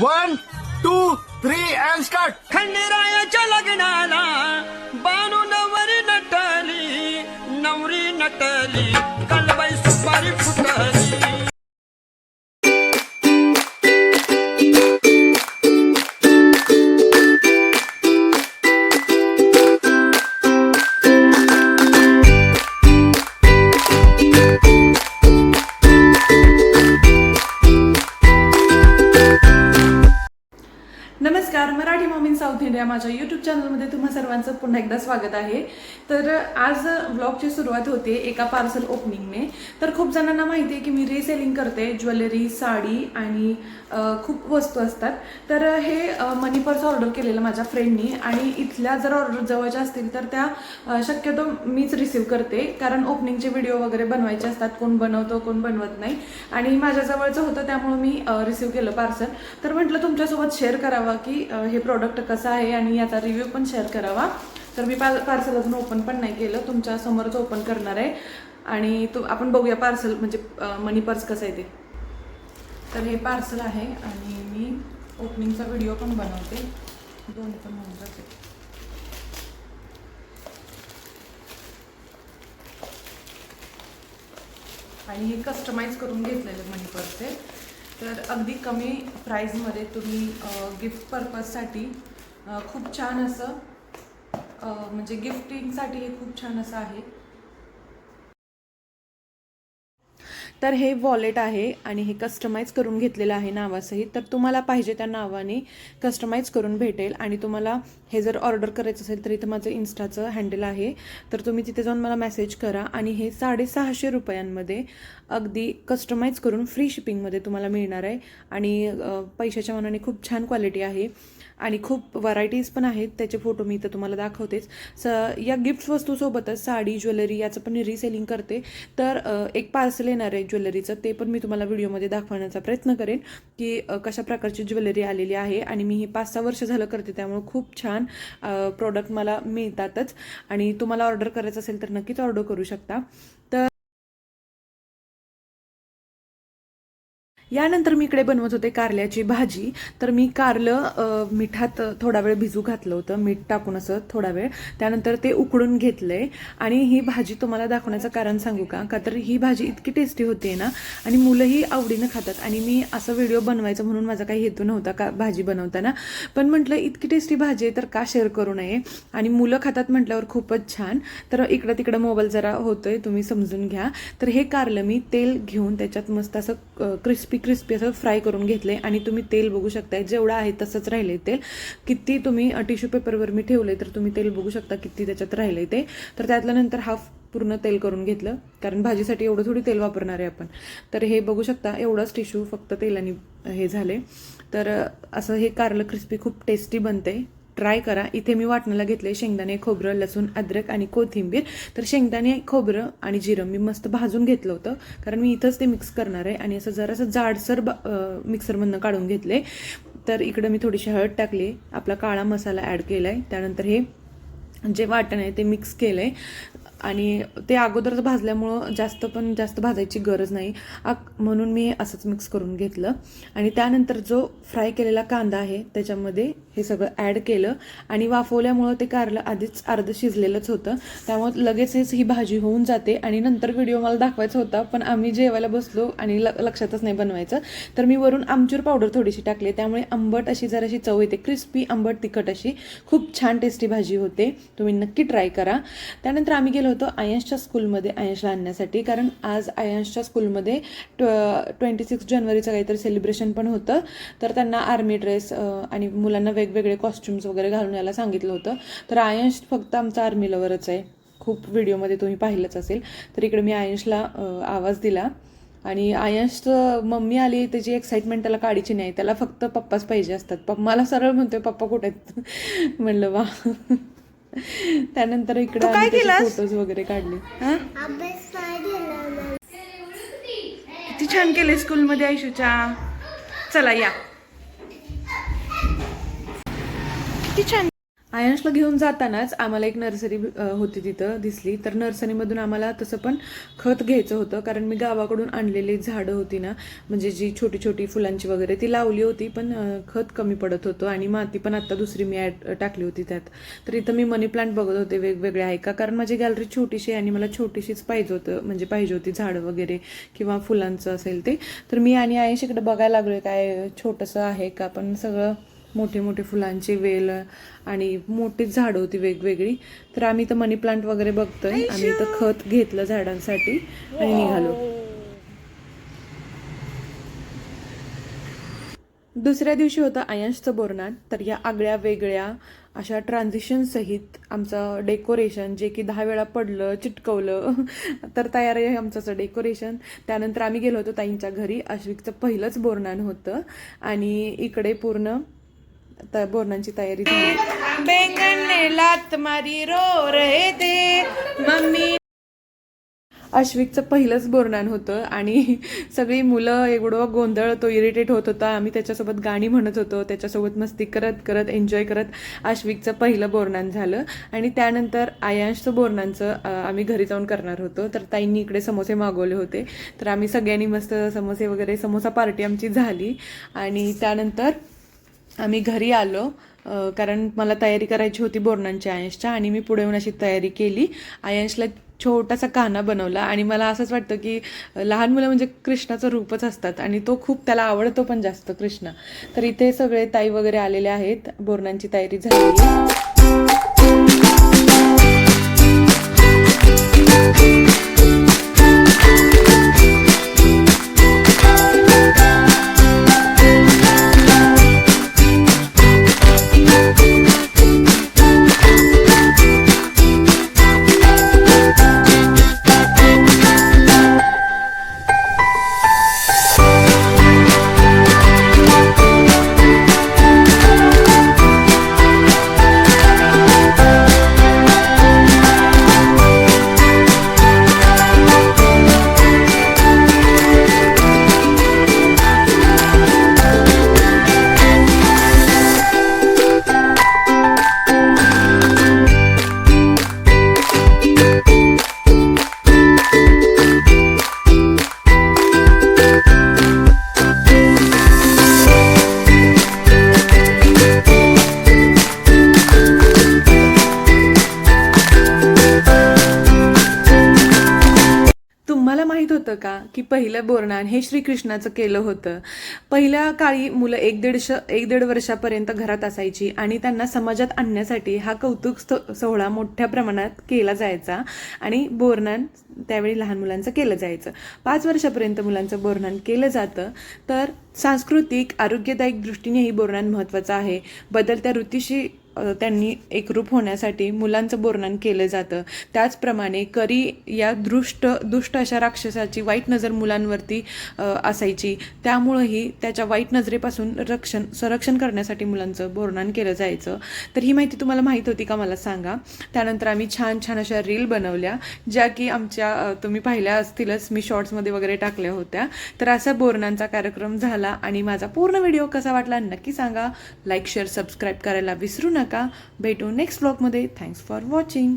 One two three and start खंडेरायाच्या लग्नाला बानू नवरी नटली नवरी नटली. माझ्या यूट्यूब चॅनलमध्ये तुम्हा सर्वांचं पुन्हा एकदा स्वागत आहे. तर आज ब्लॉगची सुरुवात होते एका पार्सल ओपनिंगने तर खूप जणांना माहिती आहे की मी रिसेलिंग करते ज्वेलरी साडी आणि खूप वस्तू असतात. तर हे मनी पर्स ऑर्डर केलेलं माझ्या फ्रेंडनी आणि इथल्या जर ऑर्डर जवळच्या असतील तर त्या शक्यतो मीच रिसीव्ह करते. कारण ओपनिंगचे व्हिडिओ वगैरे बनवायचे असतात. कोण बनवतो कोण बनवत नाही. आणि माझ्याजवळचं होतं त्यामुळे मी रिसिव्ह केलं पार्सल तर म्हटलं तुमच्यासोबत शेअर करावा की हे प्रोडक्ट कसं आहे आणि याचा रिव्ह्यू पण शेअर करावा. तर मी पा पार्सल अजून ओपन पण नाही केलं. तुमच्या समोरच ओपन करणार आहे. आणि तू आपण बघूया पार्सल म्हणजे मनी पर्स कसं आहे ते. तर हे पार्सल आहे आणि मी ओपनिंगचा व्हिडिओ पण बनवते. दोन्ही पण म्हणून जाते. आणि हे कस्टमाइज करून घेतलेलं मनी पर्स आहे तर अगदी कमी प्राईजमध्ये तुम्ही गिफ्ट पर्पजसाठी खूप छान असं. म्हणजे गिफ्टिंगसाठी हे खूप छान असं आहे. तर हे वॉलेट आहे आणि हे कस्टमाइज करून घेतलेलं आहे नावासहित. तर तुम्हाला पाहिजे त्या नावाने कस्टमाइज करून भेटेल आणि तुम्हाला हे जर ऑर्डर करायचं असेल तर इथं माझं इन्स्टाचं हँडल आहे. तर तुम्ही तिथे जाऊन मला मेसेज करा आणि हे साडेसहाशे रुपयांमध्ये अगदी कस्टमाइज करून फ्री शिपिंगमध्ये तुम्हाला मिळणार आहे. आणि पैशाच्या मनाने खूप छान क्वालिटी आहे. आणि खूप व्हरायटीज पण आहेत. त्याचे फोटो मी इथं तुम्हाला दाखवतेच. स या गिफ्ट वस्तूसोबतच साडी ज्वेलरी याचं पण रिसेलिंग करते. तर एक पार्सल येणार आहे ज्वेलरीचं ते पण मी तुम्हाला व्हिडिओमध्ये दाखवण्याचा प्रयत्न करेन की कशा प्रकारची ज्वेलरी आलेली आहे. आणि मी हे पाच सहा वर्ष झालं करते त्यामुळे खूप छान. प्रोडक्ट मला मिळतातच. आणि तुम्हाला ऑर्डर करायचं असेल तर नक्कीच ऑर्डर करू शकता. यानंतर मी इकडे बनवत होते कारल्याची भाजी. तर मी कारलं मिठात थोडा वेळ भिजू घातलं होतं. मीठ टाकून असं थोडा वेळ. त्यानंतर ते उकडून घेतलंय. आणि ही भाजी तुम्हाला दाखवण्याचं कारण सांगू का? का तर ही भाजी इतकी टेस्टी होते ना आणि मुलंही आवडीनं खातात. आणि मी असं व्हिडिओ बनवायचा म्हणून माझा काही हेतू नव्हता का भाजी बनवताना. पण म्हटलं इतकी टेस्टी भाजी आहे तर का शेअर करू नये? आणि मुलं खातात म्हटल्यावर खूपच छान. तर इकडं तिकडं मोबाईल जरा होतोय तुम्ही समजून घ्या. तर हे कारलं मी तेल घेऊन त्याच्यात मस्त असं क्रिस्पी क्रिस्पी असं फ्राय करून घेतले आणि तुम्ही तेल बघू शकताय. जेवढं आहे तसंच राहिले तेल. किती तुम्ही टिश्यू पेपरवर मी ठेवले तर तुम्ही तेल बघू शकता किती त्याच्यात राहिले ते. तर त्यातल्या नंतर हाफ पूर्ण तेल करून घेतलं. कारण भाजीसाठी एवढं थोडी तेल वापरणार आहे आपण. तर हे बघू शकता एवढंच टिश्यू फक्त तेलाने हे झाले तर असं हे कारलं क्रिस्पी खूप टेस्टी बनते ट्राय करा. इथे मी वाटणाला घेतले शेंगदाणे खोबरं लसूण अद्रक आणि कोथिंबीर. तर शेंगदाणे खोबरं आणि जिरं मी मस्त भाजून घेतलं होतं. कारण मी इथंच ते मिक्स करणार आहे आणि असं जरासं जाडसर ब- मिक्सरमधनं काढून घेतले तर इकडं मी थोडीशी हळद टाकली. आपला काळा मसाला ॲड केला आहे त्यानंतर हे जे वाटण आहे ते मिक्स केलं आहे आणि ते अगोदरच भाजल्यामुळं जास्त पण जास्त भाजायची गरज नाही. आक म्हणून मी असंच मिक्स करून घेतलं. आणि त्यानंतर जो फ्राय केलेला कांदा आहे त्याच्यामध्ये हे सगळं ॲड केलं आणि वाफवल्यामुळं ते कारलं आधीच अर्ध शिजलेलंच होतं. त्यामुळे लगेचच ही भाजी होऊन जाते आणि नंतर व्हिडिओ मला दाखवायचा होता पण आम्ही जेवायला बसलो आणि ल लक्षातच नाही बनवायचं. तर मी वरून आमचूर पावडर थोडीशी टाकली. त्यामुळे आंबट अशी जराशी चव येते. क्रिस्पी आंबट तिखट अशी. खूप छान टेस्टी भाजी होते. तुम्ही नक्की ट्राय करा. त्यानंतर आम्ही गेलो होतो आयन्सच्या स्कूलमध्ये आयन्सला आणण्यासाठी. कारण आज आयन्सच्या स्कूलमध्ये ट्व ट्वेंटी सिक्स जानेवारीचं काहीतरी सेलिब्रेशन पण होतं. तर त्यांना आर्मी ड्रेस आणि मुलांना वेगवेगळे कॉस्ट्युम्स वगैरे घालून यायला सांगितलं होतं. तर आयन्स फक्त आमचा आर्मी लवरच आहे. खूप व्हिडिओमध्ये तुम्ही पाहिलंच असेल. तर इकडे मी आयन्सला अ, आवाज दिला. आणि आयन्सचं मम्मी आली त्याची एक्साइटमेंट त्याला काढीची नाही. त्याला फक्त पप्पाच पाहिजे असतात. पप्पा मला सरळ म्हणतोय पप्पा कुठे आहेत? म्हणलं वा. त्यानंतर इकडे? फोटोज वगैरे काढले. किती छान केले स्कूलमध्ये आयुष्याच्या. चला या. किती छान आयांशला घेऊन जातानाच आम्हाला एक नर्सरी होती तिथं दिसली. तर नर्सरीमधून आम्हाला तसं पण खत घ्यायचं होतं कारण मी गावाकडून आणलेली झाडं होती ना म्हणजे जी छोटी छोटी फुलांची वगैरे ती लावली होती पण खत कमी पडत होतं आणि माती पण आत्ता दुसरी मी ॲड टाकली होती त्यात. तर इथं मी मनी प्लांट बघत होते वेगवेगळे आहे का? कारण माझी गॅलरी छोटीशी आहे आणि मला छोटीशीच पाहिजे होतं म्हणजे पाहिजे होती झाडं वगैरे किंवा फुलांचं असेल ते. तर मी आणि आयुष इकडे बघायला लागलोय काय छोटंसं आहे का? पण सगळं मोठे मोठे फुलांचे वेल आणि मोठीच झाडं होती वेगवेगळी. तर आम्ही तर मनी प्लांट वगैरे बघतोय. आम्ही इथं खत घेतलं झाडांसाठी आणि निघालो. दुसऱ्या दिवशी होतं आयांशचं बोरनान तर या आगळ्या वेगळ्या अशा ट्रान्झिशन सहित आमचं डेकोरेशन जे की दहा वेळा पडलं चिटकवलं तर तयार आहे आमचं डेकोरेशन त्यानंतर आम्ही गेलो होतो ताईंच्या घरी. अश्विकचं पहिलंच बोरनान होतं. आणि इकडे पूर्ण त- बोरनांची तयारी झाली. बेंगण लात मारी रो रे ते मम्मी. अश्विकचं पहिलंच बोरनान होतं आणि सगळी मुलं एवढं गोंधळ तो इरिटेट होत होता. आम्ही त्याच्यासोबत गाणी म्हणत होतो त्याच्यासोबत मस्ती करत करत एन्जॉय करत अश्विकचं पहिलं बोरनान झालं. आणि त्यानंतर आयांशचं बोरनांचं अं, आम्ही घरी जाऊन करणार होतो. तर ताईंनी इकडे समोसे मागवले होते. तर आम्ही सगळ्यांनी मस्त समोसे वगैरे समोसा पार्टी आमची झाली. आणि त्यानंतर आम्ही घरी आलो. कारण मला तयारी करायची होती बोरणांच्या आयन्सच्या आणि मी पुढे येऊन अशी तयारी केली. आयन्सला छोटासा काना बनवला आणि मला असंच वाटतं की लहान मुलं म्हणजे कृष्णाचं रूपच असतात आणि तो खूप त्याला आवडतो पण जास्त कृष्ण. तर इथे सगळे ताई वगैरे आलेले आहेत. बोरणांची तयारी झाली का की पहिलं बोरणान हे श्रीकृष्णाचं केलं होतं. पहिल्या काळी मुलं एक दीडश एक दीड वर्षापर्यंत घरात असायची आणि त्यांना समाजात आणण्यासाठी हा कौतुक सोहळा मोठ्या प्रमाणात केला जायचा आणि बोरणान त्यावेळी लहान मुलांचं केलं जायचं. पाच वर्षापर्यंत मुलांचं बोरणान केलं जातं. तर सांस्कृतिक आरोग्यदायक दृष्टीनेही बोरणान महत्त्वाचं आहे. बदलत्या ऋतीशी त्यांनी एकरूप होण्यासाठी मुलांचं बोरनान केलं जातं. त्याचप्रमाणे करी या दृष्ट दुष्ट अशा राक्षसाची वाईट नजर मुलांवरती असायची. त्यामुळंही त्याच्या वाईट नजरेपासून रक्षण संरक्षण करण्यासाठी मुलांचं बोरनान केलं जायचं. तर ही माहिती तुम्हाला माहीत होती का मला सांगा. त्यानंतर आम्ही छान छान अशा रील बनवल्या ज्या की आमच्या तुम्ही पाहिल्या असतीलच मी शॉर्ट्समध्ये वगैरे टाकल्या होत्या. तर असा बोरणांचा कार्यक्रम झाला आणि माझा पूर्ण व्हिडिओ कसा वाटला नक्की सांगा. लाईक शेअर सबस्क्राईब करायला विसरू नका. नका. भेटू नेक्स्ट ब्लॉगमध्ये थँक्स फॉर वॉचिंग